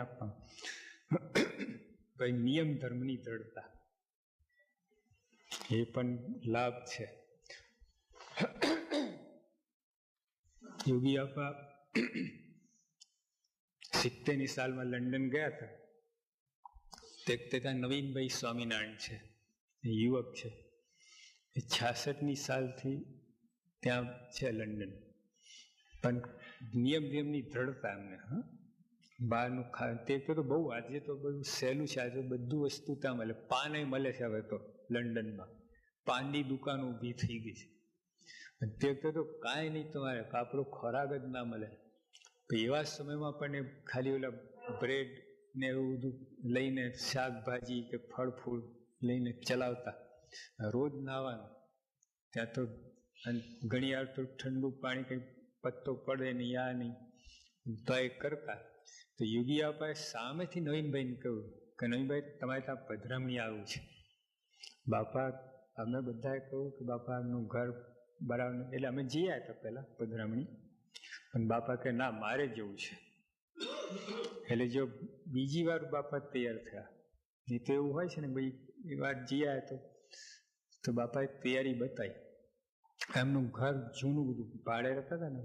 આપવાનું ભાઈ નિયમ ધર્મની દ્રઢતા એ પણ લાભ છે યોગી આપા સિત્તેરની સાલમાં લંડન ગયા હતા તે ત્યાં નવીનભાઈ સ્વામિનારાયણ છે યુવક છે એ છાસઠની સાલથી ત્યાં છે લંડન પણ નિયમ નિયમની દ્રઢતા એમને હા બહારનું ખા તે તો બહુ આજે તો બધું સહેલું છે. આજે બધું વસ્તુ ત્યાં મળે. પાન મળે છે હવે તો લંડનમાં. પાનની દુકાન ઊભી થઈ ગઈ છે. તે તો કાંઈ નહીં તમારે. આપણો ખોરાક જ ના મળે. એવા સમયમાં પણ એ ખાલી ઓલા બ્રેડ ને એવું બધું લઈને શાકભાજી કે ફળ ફૂલ લઈને ચલાવતા. રોજ નાવાનું. ત્યાં તો ઘણી વાર તો ઠંડુ પાણી કંઈ પત્તો પડે નહીં, આ નહીં. તો એ કરતા. તો યોગી આપાએ સામેથી નવીનભાઈને કહ્યું કે નવીનભાઈ, તમારે ત્યાં પધરામણી આવ્યું છે. બાપા, અમે બધાએ કહ્યું કે બાપા એમનું ઘર બરાબર એટલે અમે જઈએ હતા પહેલાં પધરામણી. પણ બાપા કે ના, મારે જવું છે. એટલે જો બીજી વાર બાપા તૈયાર થયા. નહીં તો એવું હોય છે ને, ભાઈ, એ વાર જીયા તો. તો બાપાએ તૈયારી બતાવી. એમનું ઘર જૂનું બધું ભાડે રહેતા હતા ને,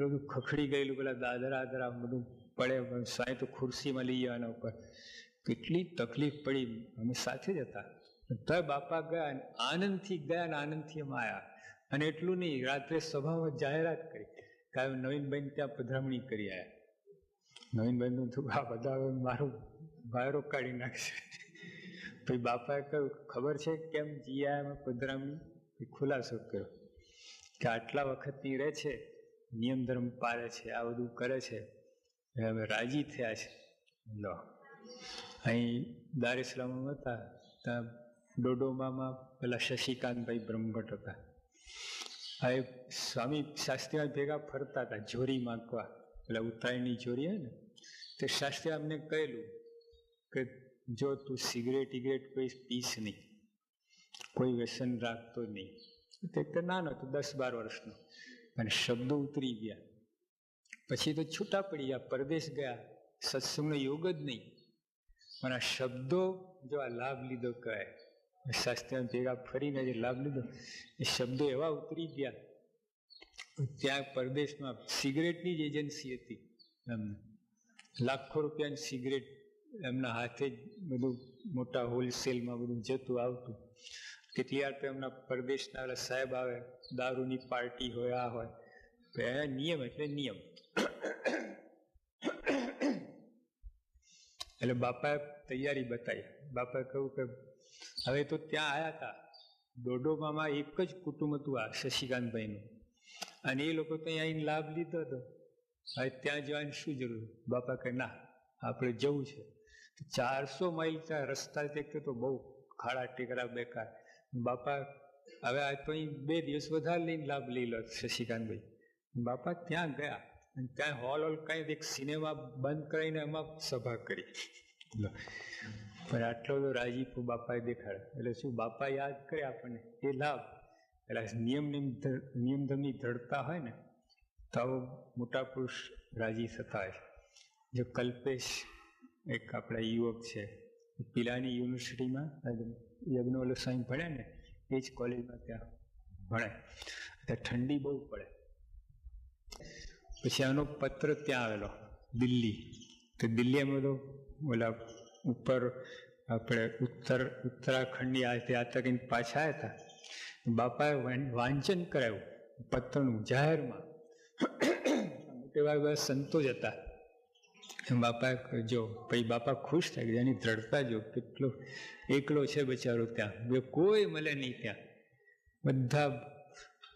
બધું ખખડી ગયેલું, પેલા દાદરા, આદરા, બધું પડે સાંય તો ખુરશીમાં લઈ જવાના ઉપર. કેટલી તકલીફ પડી. અમે સાથે જ હતા. તો બાપા ગયા આનંદથી ગયા અને આનંદથી અમે આવ્યા અને એટલું નહીં, રાત્રે સભામાં જાહેરાત કરી. કે નવીનબેન ત્યાં પધરામણી કરી આવ્યા નવીનભાઈનું તો આ બધા મારું વાયરો કાઢી નાખશે. પછી બાપાએ કહ્યું, ખબર છે કેમ જીયા અમે પધરામણી? ખુલાસો કર્યો. કે આટલા વખતની રહે છે, નિયમ ધર્મ પાળે છે, આ બધું કરે છે. હવે રાજી થયા છે. લો. અહીં દાર ઇસ્લામ હતા. ત્યાં ડોડોમામાં પેલા શશિકાંતભાઈ બ્રહ્મભટ્ટ હતા. આ એ સ્વામી શાસ્ત્રીમાં ભેગા ફરતા હતા, જોરી માગવા. પેલા ઉત્તરાયણની જોરી હોય ને, તે શાસ્ત્રી અમને કહેલું કે જો તું સિગરેટ ઇગરેટ કોઈ પીશ નહીં. કોઈ વ્યસન રાખતો નહીં. તે તો નાનો તો દસ બાર વર્ષનો. અને શબ્દો ઉતરી ગયા. પછી તો છૂટા પડી ગયા પરદેશ ગયા. સત્સંગનો યોગ જ નહીં. પણ આ શબ્દો જો આ લાભ લીધો કહે શાસ્ત્ર ભેગા ફરીને જે લાભ લીધો, એ શબ્દો એવા ઉતરી ગયા. ત્યાં પરદેશમાં સિગરેટની જ એજન્સી હતી એમને. લાખો રૂપિયાની સિગરેટ એમના હાથે જ બધું મોટા હોલસેલમાં બધું જતું આવતું. કેટલી વાર તો એમના પરદેશના સાહેબ આવે, દારૂની પાર્ટી હોય, આ હોય. નિયમ એટલે નિયમ. એટલે બાપાએ તૈયારી બતાવી. બાપાએ કહ્યું કે, હવે તો ત્યાં આવ્યા હતા દોડોબામાં એક જ કુટુંબ હતું આ શશિકાંતભાઈનું. અને એ લોકો તો અહીં લાભ લીધો હતો. હવે ત્યાં જવાની શું જરૂર? બાપા કે ના, આપણે જવું છે. ચારસો માઇલ ત્યાં રસ્તા દેખતો તો બહુ ખાડા ટેકરા બેકાર. બાપા, હવે આ તો અહીં બે દિવસ વધારે લઈને લાભ લઈ લો, શશિકાંતભાઈ. બાપા ત્યાં ગયા. ત્યાં હોલ હોલ કઈ એક સિનેમા બંધ કરીને એમાં સભા કરી. પણ આટલો તો રાજીપો બાપાએ દેખાડે એટલે શું બાપા યાદ કરે આપણને? એ લાભ. એટલે નિયમ નિયમ ધમની ધડતા હોય ને, તો મોટા પુરુષ રાજી થતા હોય. જો કલ્પેશ એક આપણા યુવક છે, પિલાની યુનિવર્સિટીમાં યજ્ઞોલ સ્વામી ભણે ને, એ જ કોલેજમાં ત્યાં ભણે ત્યાં ઠંડી બહુ પડે. પછી આનો પત્ર ત્યાં આવેલો, દિલ્હી. તો દિલ્હી અમે તો ઓલા ઉપર આપણે ઉત્તર, ઉત્તરાખંડની આ યાત્રા તક પાછા હતા બાપાએ વાંચન કરાવ્યું, પત્રનું, જાહેરમાં. મોટે ભાગે સંતો જ હતા. બાપા જો, પછી બાપા ખુશ થાય, એની દ્રઢતા જો, કેટલો એકલો છે બચારો ત્યાં. કોઈ મળે નહીં ત્યાં. બધા,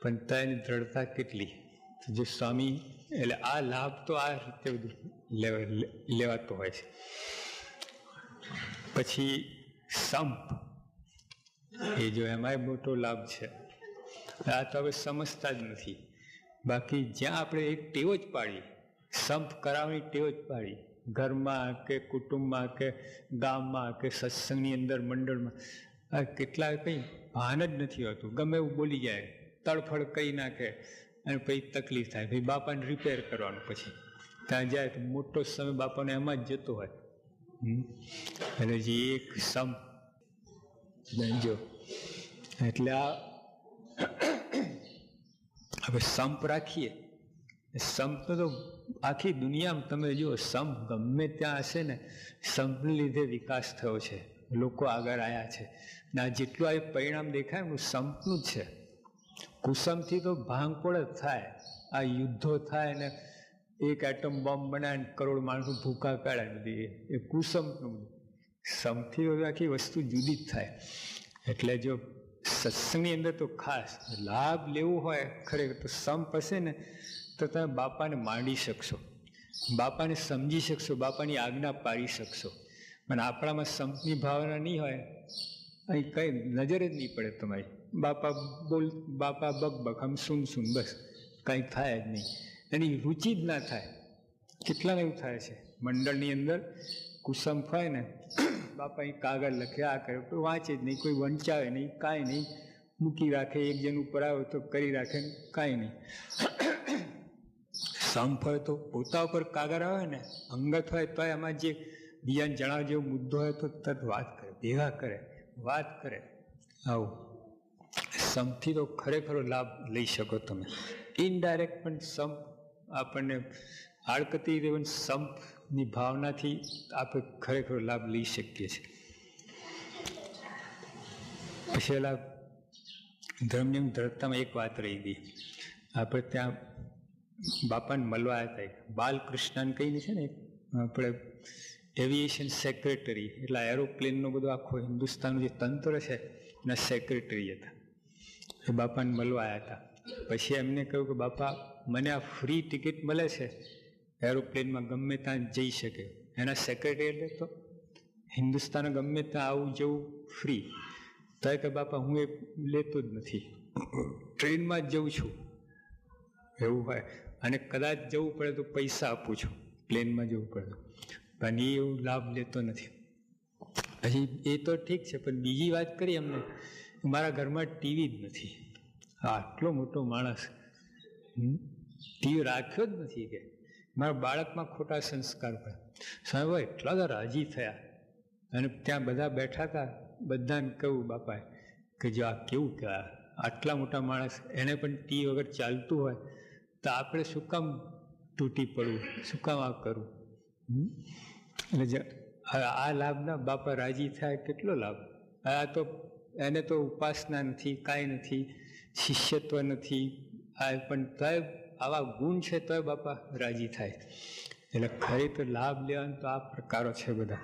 પણ એની દ્રઢતા કેટલી? જો સ્વામી, એટલે આ લાભ તો આ રીતે લેવાતો હોય છે. પછી સંપ એ જો એમાંય મોટો લાભ છે. આ તો હવે સમજતા જ નથી. બાકી જ્યાં આપણે એક ટેવ જ પાડી, સંપ કરાવવાની ટેવ જ પાડી, ઘરમાં કે કુટુંબમાં કે ગામમાં કે સત્સંગની અંદર, મંડળમાં, આ કેટલા કંઈ ભાન જ નથી હોતું. ગમે એવું બોલી જાય, તડફડ કહી નાખે અને પછી તકલીફ થાય. પછી બાપાને રિપેર કરવાનું પછી. ત્યાં જાય તો મોટો સમય બાપાને એમાં જ જતો હોય. અને જે એક સંપ જો. એટલે આ હવે સંપ રાખીએ. સંપ તો આખી દુનિયામાં તમે જુઓ, સંપ ગમે ત્યાં હશે ને, સંપને લીધે વિકાસ થયો છે. લોકો આગળ આવ્યા છે. ને આ જેટલું આ પરિણામ દેખાય એનું સંપનું જ છે. કુસમથી તો ભાંગપોળ જ થાય. આ યુદ્ધો થાય ને એક એટમ બોમ્બ બનાવીને કરોડ માણસો ભૂખા કાઢે બધી. એ કુસમનું. સમથી આખી વસ્તુ જુદી જ થાય. એટલે જો સત્સંગની અંદર તો ખાસ લાભ લેવો હોય ખરેખર, તો સંપ હશે ને તો તમે બાપાને માંડી શકશો. બાપાને સમજી શકશો, બાપાની આજ્ઞા પાડી શકશો. પણ આપણામાં સંપની ભાવના નહીં હોય, અહીં કંઈ નજર જ નહીં પડે તમારી. બાપા બોલ, બાપા બગ બગ હમ સુન સુન, બસ. કંઈ થાય જ નહીં. એની રુચિ જ ના થાય. કેટલાને એવું થાય છે? મંડળની અંદર કુસમ હોય ને, બાપા અહીં કાગળ લખે, આ કરે કોઈ વાંચે જ નહીં, કોઈ વંચાવે નહીં, કાંઈ નહીં. મૂકી રાખે, એક જણ ઉપર આવે તો કરી રાખે, કાંઈ નહીં. સંપ તો પોતા ઉપર કાગળ આવે ને, અંગત હોય તો એમાં જે બીજાને જણાવ જેવો મુદ્દો હોય તો તરત વાત કરે, ભેગા કરે, વાત કરે. આવું. સંપથી તો ખરેખર લાભ લઈ શકો તમે. ઇનડાયરેક્ટ પણ સંપ આપણને આડકતી પણ સંપની ભાવનાથી આપણે ખરેખર લાભ લઈ શકીએ છીએ. પછી એલા ધર્મની ધરતામાં એક વાત રહી ગઈ. આપણે ત્યાં બાપાને મળવા હતા બાલકૃષ્ણને કહીને છે ને, આપણે એવિએશન સેક્રેટરી એટલે એરોપ્લેનનો બધો આખો હિન્દુસ્તાનનું જે તંત્ર છે, એના સેક્રેટરી હતા. એ બાપાને મળવા આવ્યા હતા. પછી એમને કહ્યું કે, બાપા, મને આ ફ્રી ટિકિટ મળે છે. એરોપ્લેનમાં ગમે ત્યાં જઈ શકે. એના સેક્રેટરી તો હિન્દુસ્તાન ગમે ત્યાં આવું જવું ફ્રી તો કે, બાપા, હું એ લેતો જ નથી. ટ્રેનમાં જ જઉં છું. એવું હોય. અને કદાચ જવું પડે તો પૈસા આપું છું. પ્લેનમાં જવું પડે. પણ એ એવું લાભ લેતો નથી. પછી એ તો ઠીક છે, પણ બીજી વાત કરી અમને. મારા ઘરમાં ટીવી જ નથી. આટલો મોટો માણસ ટીવી રાખ્યો જ નથી કે. મારા બાળકમાં ખોટા સંસ્કાર પડે. સાહેબ, એટલા બધા રાજી થયા. અને ત્યાં બધા બેઠા હતા. બધાને કહ્યું, બાપાએ, કે જો આ કેવું કે આટલા મોટા માણસ, એને પણ ટી વગર ચાલતું હોય, તો આપણે શું કામ તૂટી પડવું? શું કામ આ કરવું? એટલે આ લાભના બાપા રાજી થાય. કેટલો લાભ? આ તો એને તો ઉપાસના નથી, કાંઈ નથી, શિષ્યત્વ નથી. આ પણ તોય આવા ગુણ છે તોય બાપા રાજી થાય. એટલે ખરી તો લાભ લેવાનો તો આ પ્રકારો છે બધા.